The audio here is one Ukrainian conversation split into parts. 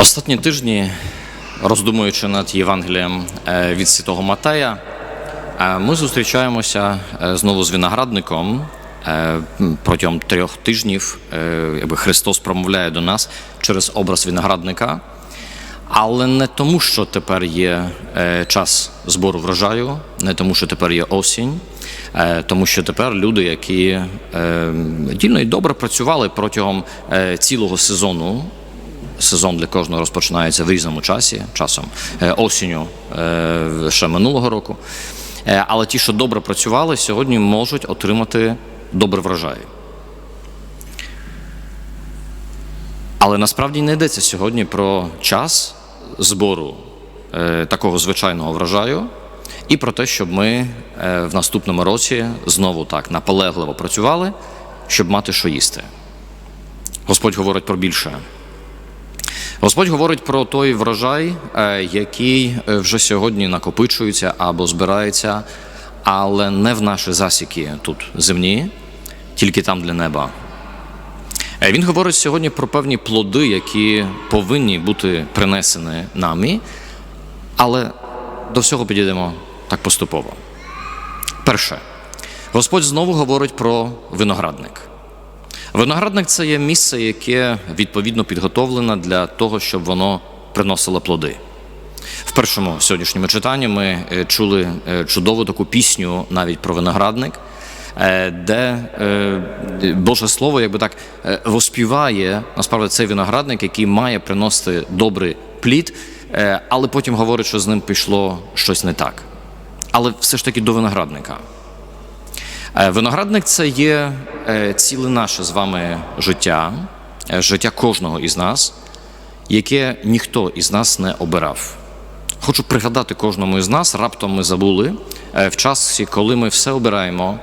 Останні тижні, роздумуючи над Євангелієм е, від Святого Матея, е, ми зустрічаємося е, знову з виноградником. Протягом трьох тижнів якби Христос промовляє до нас через образ виноградника, але не тому, що тепер є час збору врожаю, не тому, що тепер є осінь, тому що тепер люди, які дійсно і добре працювали протягом цілого сезону, сезон для кожного розпочинається в різному часі, часом е, осінню е, ще минулого року. Е, Але ті, що добре працювали, сьогодні можуть отримати добрий врожай. Але насправді не йдеться сьогодні про час збору такого звичайного врожаю і про те, щоб ми в наступному році знову так наполегливо працювали, щоб мати що їсти. Господь говорить про більше. Господь говорить про той врожай, е, який е, вже сьогодні накопичується або збирається, але не в наші засіки тут земні, тільки там для неба. Е, Він говорить сьогодні про певні плоди, які повинні бути принесені нами, але до всього підійдемо так поступово. Перше, Господь знову говорить про виноградник. Виноградник це є місце, яке відповідно підготовлене для того, щоб воно приносило плоди. В першому сьогоднішньому читанні ми е, чули е, чудову таку пісню навіть про виноградник, е, де Боже Слово якби так воспіває насправді цей виноградник, який має приносити добрий плід, але потім говорить, що з ним пішло щось не так. Але все ж таки до виноградника. Е, Виноградник це є е, ціле наше з вами життя, е, життя кожного із нас, яке ніхто із нас не обирав. Хочу пригадати кожному із нас, раптом ми забули в часі, коли ми все обираємо: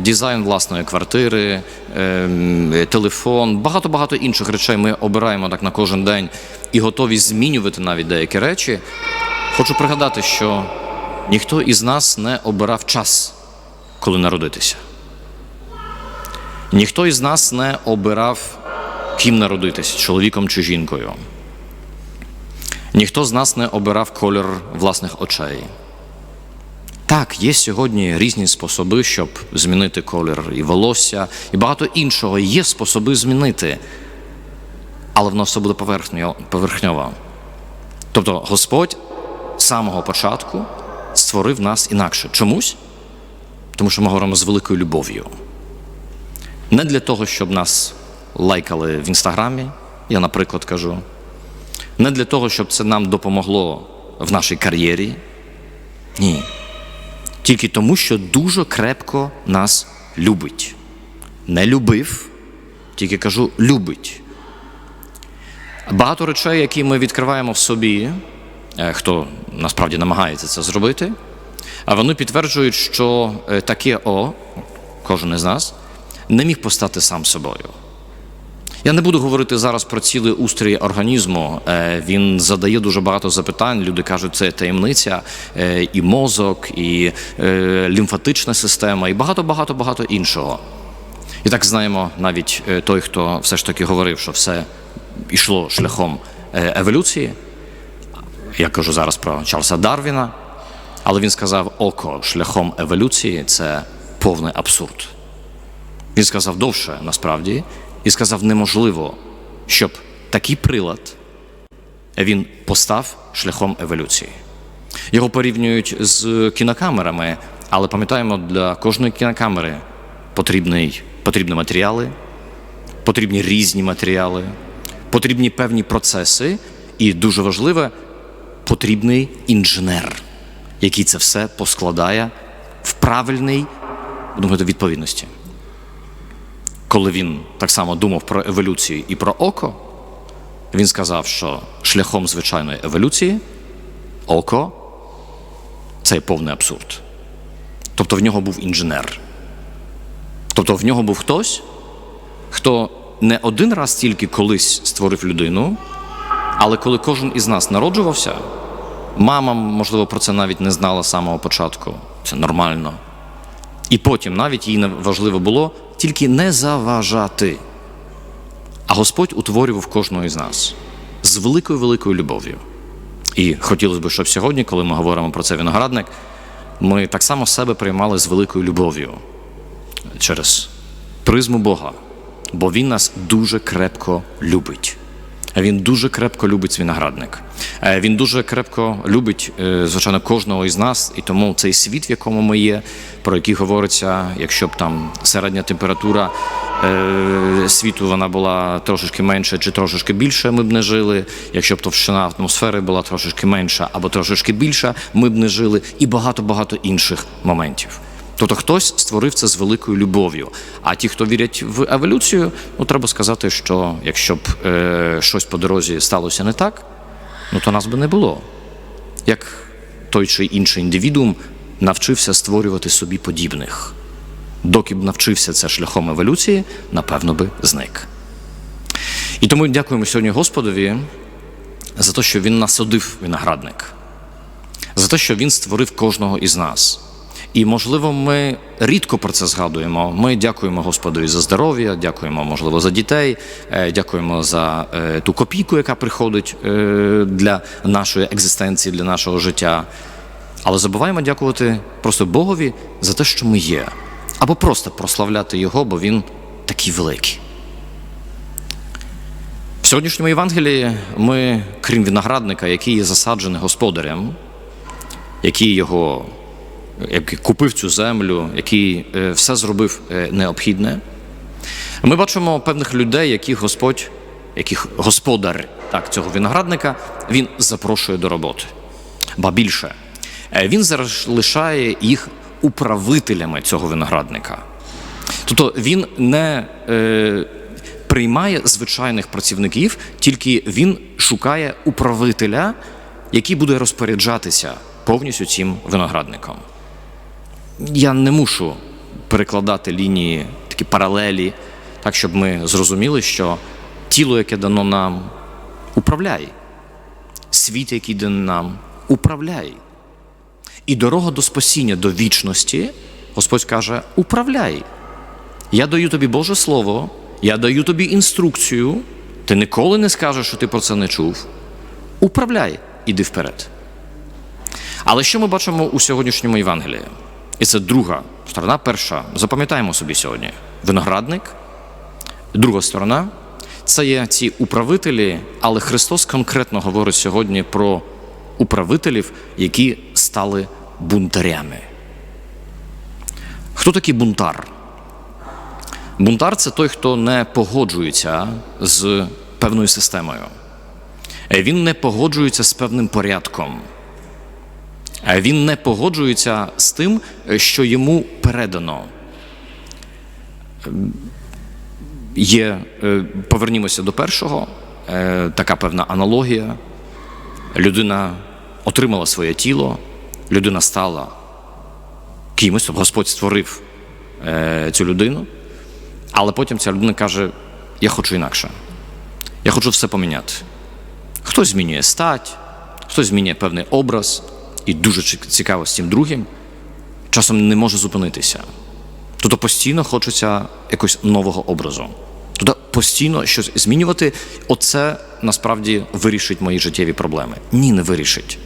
дизайн власної квартири, телефон, багато-багато інших речей ми обираємо так на кожен день і готові змінювати навіть деякі речі. Хочу пригадати, що ніхто із нас не обирав час коли народитися. Ніхто із нас не обирав, ким народитися, чоловіком чи жінкою. Ніхто з нас не обирав колір власних очей. Так, є сьогодні різні способи, щоб змінити колір і волосся, і багато іншого. Є способи змінити, але воно все буде поверхньо- поверхньово. Тобто Господь з самого початку створив нас інакше. Чомусь? Тому що ми говоримо з великою любов'ю. Не для того, щоб нас лайкали в інстаграмі, я, наприклад, кажу. Не для того, щоб це нам допомогло в нашій кар'єрі. Ні. Тільки тому, що дуже крепко нас любить. Не любив, тільки кажу, любить. Багато речей, які ми відкриваємо в собі, е, хто насправді намагається це зробити, а вони підтверджують, що е, таке О, кожен із нас, не міг постати сам собою. Я не буду говорити зараз про цілий устрій організму. Е, Він задає дуже багато запитань. Люди кажуть, це таємниця, е, і мозок, і лімфатична система, і багато, багато, багато іншого. І так знаємо навіть той, хто все ж таки говорив, що все йшло шляхом еволюції. Я кажу зараз про Чарльза Дарвіна. Але він сказав, око шляхом еволюції це повний абсурд. Він сказав довше насправді, і сказав, неможливо, щоб такий прилад він постав шляхом еволюції. Його порівнюють з кінокамерами, але пам'ятаємо, для кожної кінокамери потрібний, потрібні матеріали, потрібні різні матеріали, потрібні певні процеси, і дуже важливе, потрібний інженер який це все поскладає в правильній думаю, відповідності. Коли він так само думав про еволюцію і про око, він сказав, що шляхом звичайної еволюції око це повний абсурд. Тобто в нього був інженер. Тобто в нього був хтось, хто не один раз тільки колись створив людину, але коли кожен із нас народжувався, Мама, можливо, про це навіть не знала з самого початку. Це нормально. І потім навіть їй важливо було тільки не заважати. А Господь утворював кожного із нас з великою великою любов'ю. І хотілося б, щоб сьогодні, коли ми говоримо про цей виноградник, ми так само себе приймали з великою любов'ю через призму Бога, бо Він нас дуже крепко любить. Він дуже крепко любить свій. Е, Він дуже крепко любить, е, звичайно, кожного із нас, і тому цей світ, в якому ми є, про який говориться, якщо б там середня температура е, світу вона була трошечки менша чи трошечки більше, ми б не жили. Якщо б товщина атмосфери була трошечки менша або трошечки більша, ми б не жили, і багато-багато інших моментів. Тобто хтось створив це з великою любов'ю. А ті, хто вірять в еволюцію, ну треба сказати, що якщо б е, щось по дорозі сталося не так, ну то нас би не було. Як той чи інший індивідуум навчився створювати собі подібних. Доки б навчився це шляхом еволюції, напевно би зник. І тому дякуємо сьогодні Господові за те, що Він насадив виноградник, за те, що Він створив кожного із нас. І, можливо, ми рідко про це згадуємо. Ми дякуємо Господові за здоров'я, дякуємо, можливо, за дітей, е, дякуємо за е, ту копійку, яка приходить е, для нашої екзистенції, для нашого життя. Але забуваємо дякувати просто Богові за те, що ми є, або просто прославляти Його, бо Він такий великий. В сьогоднішньому Євангелії ми, крім виноградника, який є засаджений господарем, який його який купив цю землю, який е, все зробив е, необхідне. Ми бачимо певних людей, яких Господь, яких господар так, цього виноградника, він запрошує до роботи. Ба більше, е, він залишає їх управителями цього виноградника. Тобто він не е, приймає звичайних працівників, тільки він шукає управителя, який буде розпоряджатися повністю цим виноградником. Я не мушу перекладати лінії, такі паралелі, так, щоб ми зрозуміли, що тіло, яке дано нам, управляє. Світ, який дано нам, управляє. І дорога до спасіння, до вічності, Господь каже: управляй. Я даю тобі Боже Слово, я даю тобі інструкцію, ти ніколи не скажеш, що ти про це не чув. Управляй, іди вперед. Але що ми бачимо у сьогоднішньому Євангелії? І це друга сторона. Перша, запам'ятаємо собі сьогодні: виноградник. Друга сторона це є ці управителі, але Христос конкретно говорить сьогодні про управителів, які стали бунтарями. Хто такий бунтар? Бунтар це той, хто не погоджується з певною системою. Він не погоджується з певним порядком. Він не погоджується з тим, що йому передано. Є, е, повернімося до першого, е, така певна аналогія. Людина отримала своє тіло, людина стала кимось, Господь створив е, цю людину, але потім ця людина каже: Я хочу інакше. Я хочу все поміняти. Хтось змінює стать, хтось змінює певний образ і дуже цікаво з цим другим, часом не може зупинитися. Тобто постійно хочеться якогось нового образу. Тобто постійно щось змінювати, оце насправді вирішить мої життєві проблеми. Ні, не вирішить.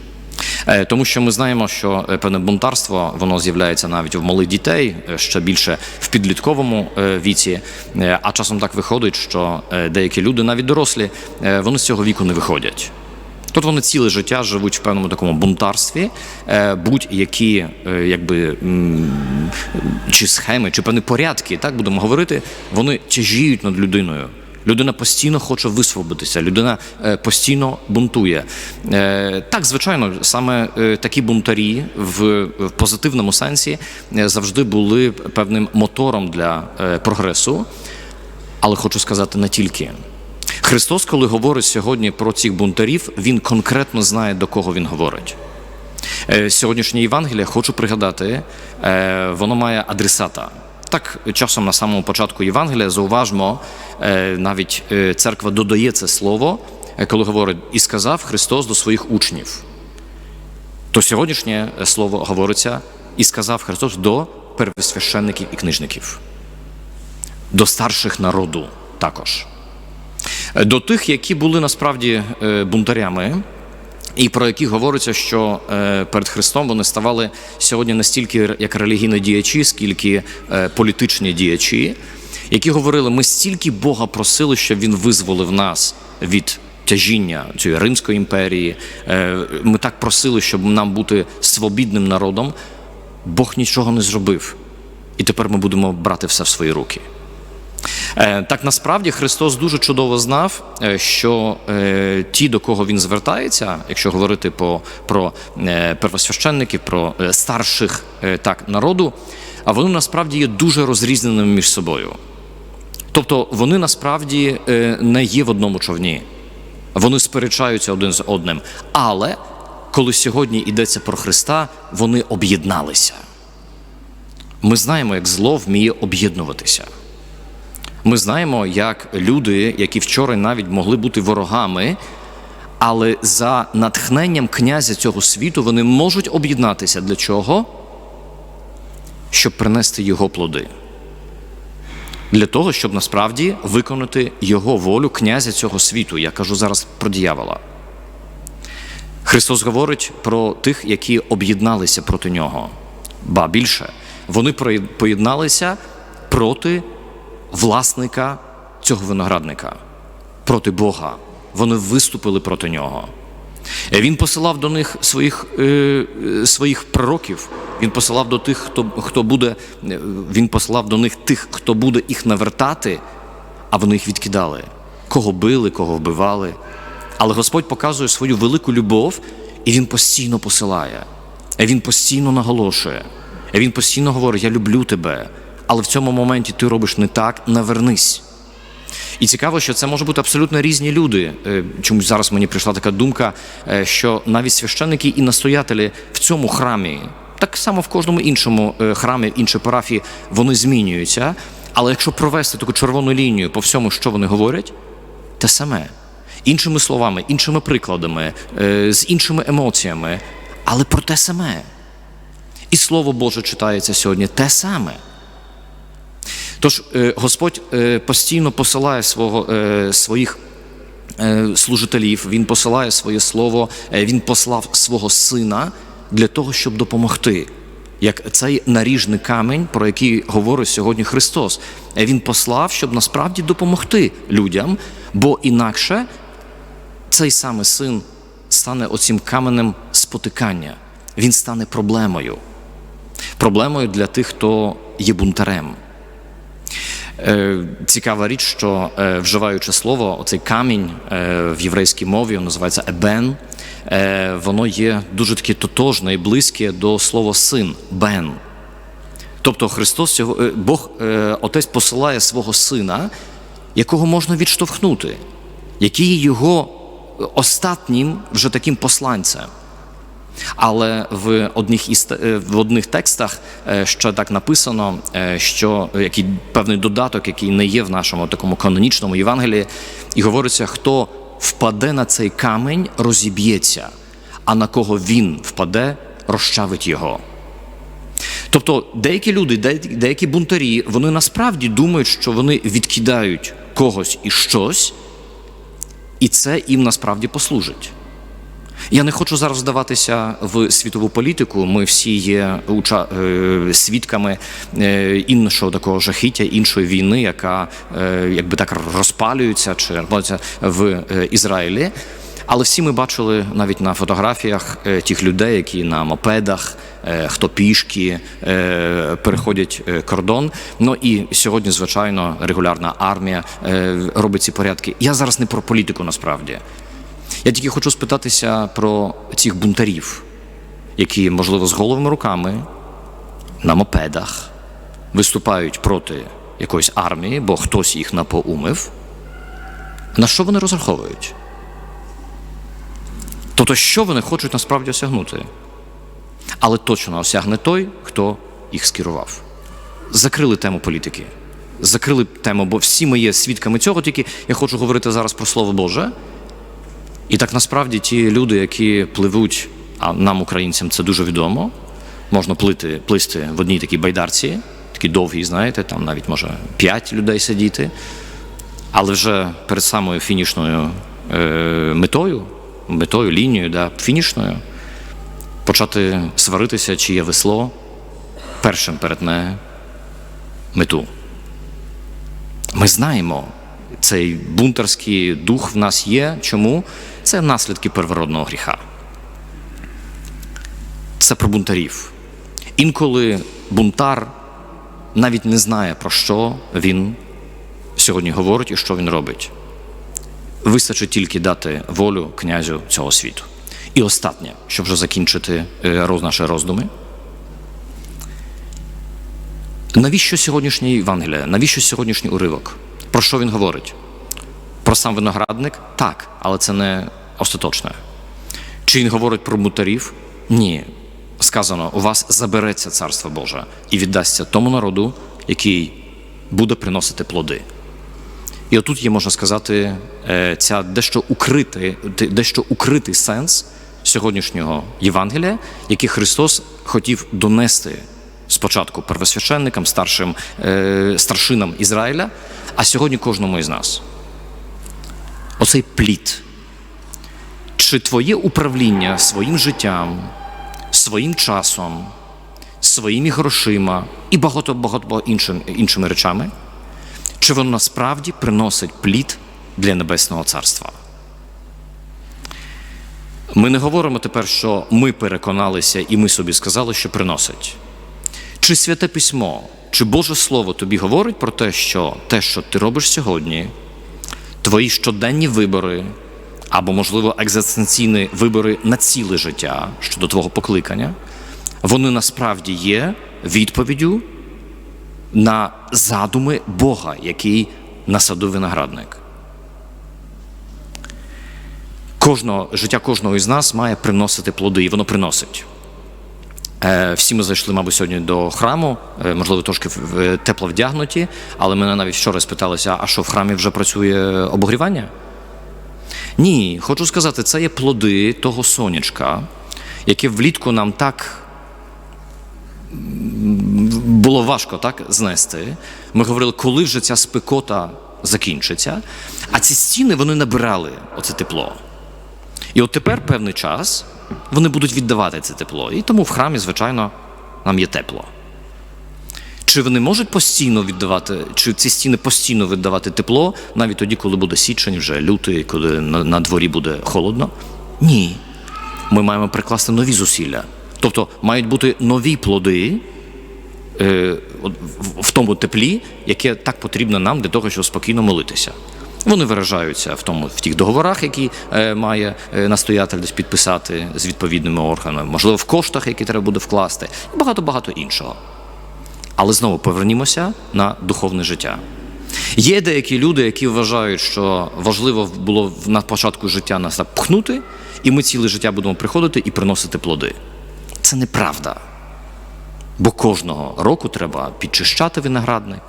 Е, Тому що ми знаємо, що е, певне бунтарство воно з'являється навіть в малих дітей, е, ще більше в підлітковому віці. А часом так виходить, що деякі люди, навіть дорослі, вони з цього віку не виходять. Тут вони ціле життя живуть в певному такому бунтарстві, е, будь-які е, якби чи схеми, чи певні порядки, так будемо говорити, вони тяжіють над людиною. Людина постійно хоче висвободитися, людина е, постійно бунтує. Так, звичайно, саме такі бунтарі в, позитивному сенсі завжди були певним мотором для прогресу, але хочу сказати не тільки. Христос, коли говорить сьогодні про цих бунтарів, Він конкретно знає, до кого він говорить. Е, Сьогоднішнє Євангеліє, хочу пригадати, е, воно має адресата. Так, часом на самому початку Євангелія зауважмо, е, навіть церква додає це слово, коли говорить, і сказав Христос до своїх учнів. То сьогоднішнє слово говориться, і сказав Христос до первосвященників і книжників, до старших народу також. До тих, які були насправді е, бунтарями, і про які говориться, що е, перед Христом вони ставали сьогодні не стільки як релігійні діячі, скільки е, політичні діячі, які говорили: ми стільки Бога просили, щоб Він визволив нас від тяжіння цієї Римської імперії. Е, Ми так просили, щоб нам бути свобідним народом. Бог нічого не зробив. І тепер ми будемо брати все в свої руки. Е, Так насправді Христос дуже чудово знав, е, що е, ті, до кого він звертається, якщо говорити по, про первосвященників, про старших так, народу, а вони насправді є дуже розрізненими між собою. Тобто вони насправді не є в одному човні, вони сперечаються один з одним. Але коли сьогодні йдеться про Христа, вони об'єдналися. Ми знаємо, як зло вміє об'єднуватися. Ми знаємо, як люди, які вчора навіть могли бути ворогами, але за натхненням князя цього світу вони можуть об'єднатися для чого? Щоб принести його плоди. Для того, щоб насправді виконати його волю князя цього світу. Я кажу зараз про дьявола. Христос говорить про тих, які об'єдналися проти нього. Ба більше, вони поєдналися проти власника цього виноградника, проти Бога. Вони виступили проти нього. Е, Він посилав до них своїх, е, е, своїх пророків. Він посилав до тих, хто, хто буде, е, він посилав до них тих, хто буде їх навертати, а вони їх відкидали. Кого били, кого вбивали. Але Господь показує свою велику любов, і Він постійно посилає. Він постійно наголошує. Він постійно говорить: Я люблю тебе, але в цьому моменті ти робиш не так, навернись. І цікаво, що це може бути абсолютно різні люди. Е, Чомусь зараз мені прийшла така думка, е, що навіть священники і настоятелі в цьому храмі, так само в кожному іншому е, храмі, іншій парафії, вони змінюються. Але якщо провести таку червону лінію по всьому, що вони говорять, те саме. Іншими словами, іншими прикладами, з іншими емоціями, але про те саме. І Слово Боже читається сьогодні те саме. Тож е, Господь е, постійно посилає свого, е, своїх служителів, Він посилає своє слово, Він послав свого сина для того, щоб допомогти. Як цей наріжний камінь, про який говорить сьогодні Христос, Він послав, щоб насправді допомогти людям, бо інакше цей самий син стане оцим каменем спотикання. Він стане проблемою. Проблемою для тих, хто є бунтарем. Е, Цікава річ, що е, вживаючи слово, оцей камінь е, в єврейській мові називається ебен. Воно є дуже таке тотожне і близьке до слова син бен. Тобто Христос Бог Отець посилає свого сина, якого можна відштовхнути, який є його остатнім вже таким посланцем. Але в одних із е, в одних текстах ще так написано, е, що який певний додаток, який не є в нашому такому канонічному Євангелії, і говориться, хто впаде на цей камінь, розіб'ється, а на кого він впаде, розчавить його. Тобто деякі люди, деякі бунтарі, вони насправді думають, що вони відкидають когось і щось, і це їм насправді послужить. Я не хочу зараз вдаватися в світову політику. Ми всі є уча... е, свідками е, іншого такого жахіття, іншої війни, яка е, якби так розпалюється чи в е, Ізраїлі. Але всі ми бачили навіть на фотографіях е, тих людей, які на мопедах, е, хто пішки е, переходять е, кордон. Ну і сьогодні, звичайно, регулярна армія е, робить ці порядки. Я зараз не про політику насправді. Я тільки хочу спитатися про цих бунтарів, які, можливо, з головими руками на мопедах виступають проти якоїсь армії, бо хтось їх напоумив. На що вони розраховують? Тобто, що вони хочуть насправді осягнути? Але точно осягне той, хто їх скерував. Закрили тему політики. Закрили тему, бо всі ми є свідками цього, тільки я хочу говорити зараз про Слово Боже. І так насправді ті люди, які пливуть, а нам, українцям, це дуже відомо, можна плити, плисти в одній такій байдарці, такій довгій, знаєте, там навіть може п'ять людей сидіти. Але вже перед самою фінішною е, метою, метою, лінією, да, фінішною, почати сваритися, чиє весло першим перетне мету. Ми знаємо, цей бунтарський дух в нас є. Чому? Це наслідки первородного гріха. Це про бунтарів. Інколи бунтар навіть не знає, про що він сьогодні говорить і що він робить. Вистачить тільки дати волю князю цього світу. І останнє, щоб вже закінчити е, наші роздуми. Навіщо сьогоднішній Євангелія? Навіщо сьогоднішній уривок? Про що він говорить? Про сам виноградник? Так, але це не остаточне. Чи він говорить про бунтарів? Ні. Сказано, у вас забереться царство Боже і віддасться тому народу, який буде приносити плоди. І отут є, можна сказати, е, ця дещо укритий, дещо укритий сенс сьогоднішнього Євангелія, який Христос хотів донести спочатку первосвященникам, старшим е, старшинам Ізраїля, а сьогодні кожному із нас. Оцей плід. Чи твоє управління своїм життям, своїм часом, своїми грошима і багато багато іншим, іншими речами? чи воно насправді приносить плід для Небесного Царства. Ми не говоримо тепер, що ми переконалися і ми собі сказали, що приносить. Чи святе письмо, чи Боже Слово тобі говорить про те, що те, що ти робиш сьогодні, твої щоденні вибори, або, можливо, екзистенційні вибори на ціле життя щодо твого покликання, вони насправді є відповіддю на задуми Бога, який насадив виноградник. Кожного, життя кожного із нас має приносити плоди, і воно приносить. Е, Всі ми зайшли, мабуть, сьогодні до храму, е, можливо, трошки тепло вдягнуті, але мене навіть вчора спиталися, а що в храмі вже працює обогрівання? Ні, хочу сказати, це є плоди того сонячка, яке влітку нам так було важко так знести. Ми говорили, коли вже ця спекота закінчиться, а ці стіни вони набирали оце тепло. І от тепер певний час вони будуть віддавати це тепло. І тому в храмі, звичайно, нам є тепло. Чи вони можуть постійно віддавати, чи ці стіни постійно віддавати тепло, навіть тоді, коли буде січень, вже лютий, коли на, на дворі буде холодно? Ні. Ми маємо прикласти нові зусилля. Тобто мають бути нові плоди е, в- тому теплі, яке так потрібно нам для того, щоб спокійно молитися. Вони виражаються в тому в тих договорах, які е, має е, настоятель десь підписати з відповідними органами, можливо, в коштах, які треба буде вкласти, і багато багато іншого. Але знову повернімося на духовне життя. Є деякі люди, які вважають, що важливо було на початку життя нас так пхнути, і ми ціле життя будемо приходити і приносити плоди. Це неправда. Бо кожного року треба підчищати виноградник,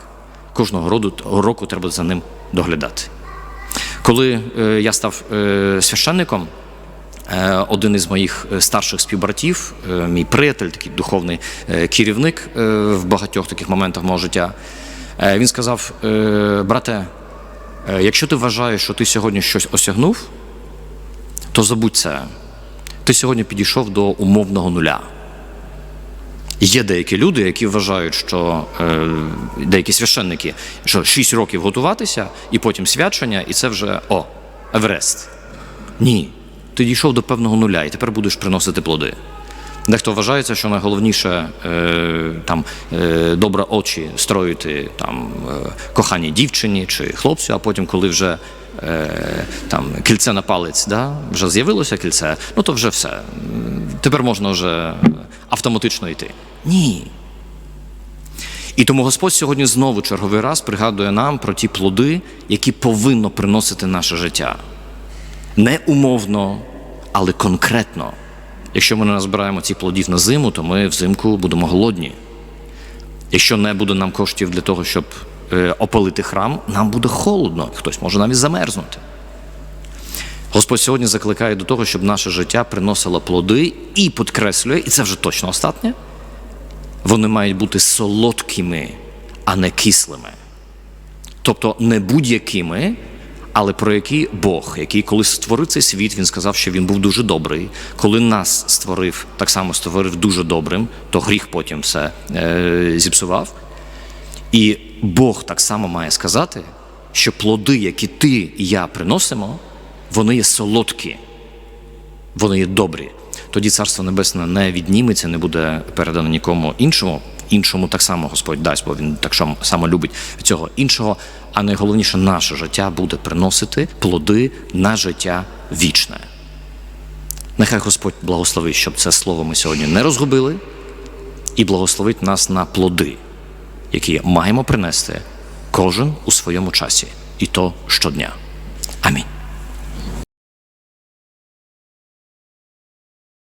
кожного року треба за ним доглядати. Коли е, я став е, священником, е, один із моїх старших співбратів, мій приятель, такий духовний керівник в багатьох таких моментах мого життя, він сказав: брате, якщо ти вважаєш, що ти сьогодні щось осягнув, то забудь це. Ти сьогодні підійшов до умовного нуля. Є деякі люди, які вважають, що е, деякі священники, що 6 років готуватися, і потім свячення, і це вже о, Еверест. Ні. Ти дійшов до певного нуля, і тепер будеш приносити плоди. Дехто вважається, що найголовніше е, там е, добре очі строїти там е, коханій дівчині чи хлопцю, а потім, коли вже там кільце на палець, да, вже з'явилося кільце, ну то вже все. Тепер можна вже автоматично йти. Ні. І тому Господь сьогодні знову черговий раз пригадує нам про ті плоди, які повинно приносити наше життя. Не умовно, але конкретно. Якщо ми не назбираємо ці плодів на зиму, то ми взимку будемо голодні. Якщо не буде нам коштів для того, щоб е, опалити храм, нам буде холодно, хтось може навіть замерзнути. Господь сьогодні закликає до того, щоб наше життя приносило плоди і підкреслює, і це вже точно остатнє, вони мають бути солодкими, а не кислими. Тобто не будь-якими, але про які Бог, який коли створив цей світ, він сказав, що він був дуже добрий. Коли нас створив, так само створив дуже добрим, то гріх потім все е, зіпсував. І Бог так само має сказати, що плоди, які ти і я приносимо, вони є солодкі, вони є добрі. Тоді Царство Небесне не відніметься, не буде передано нікому іншому. Іншому так само Господь дасть, бо він так само- любить цього іншого. А найголовніше, наше життя буде приносити плоди на життя вічне. Нехай Господь благословить, щоб це слово ми сьогодні не розгубили, і благословить нас на плоди, які маємо принести кожен у своєму часі, і то щодня.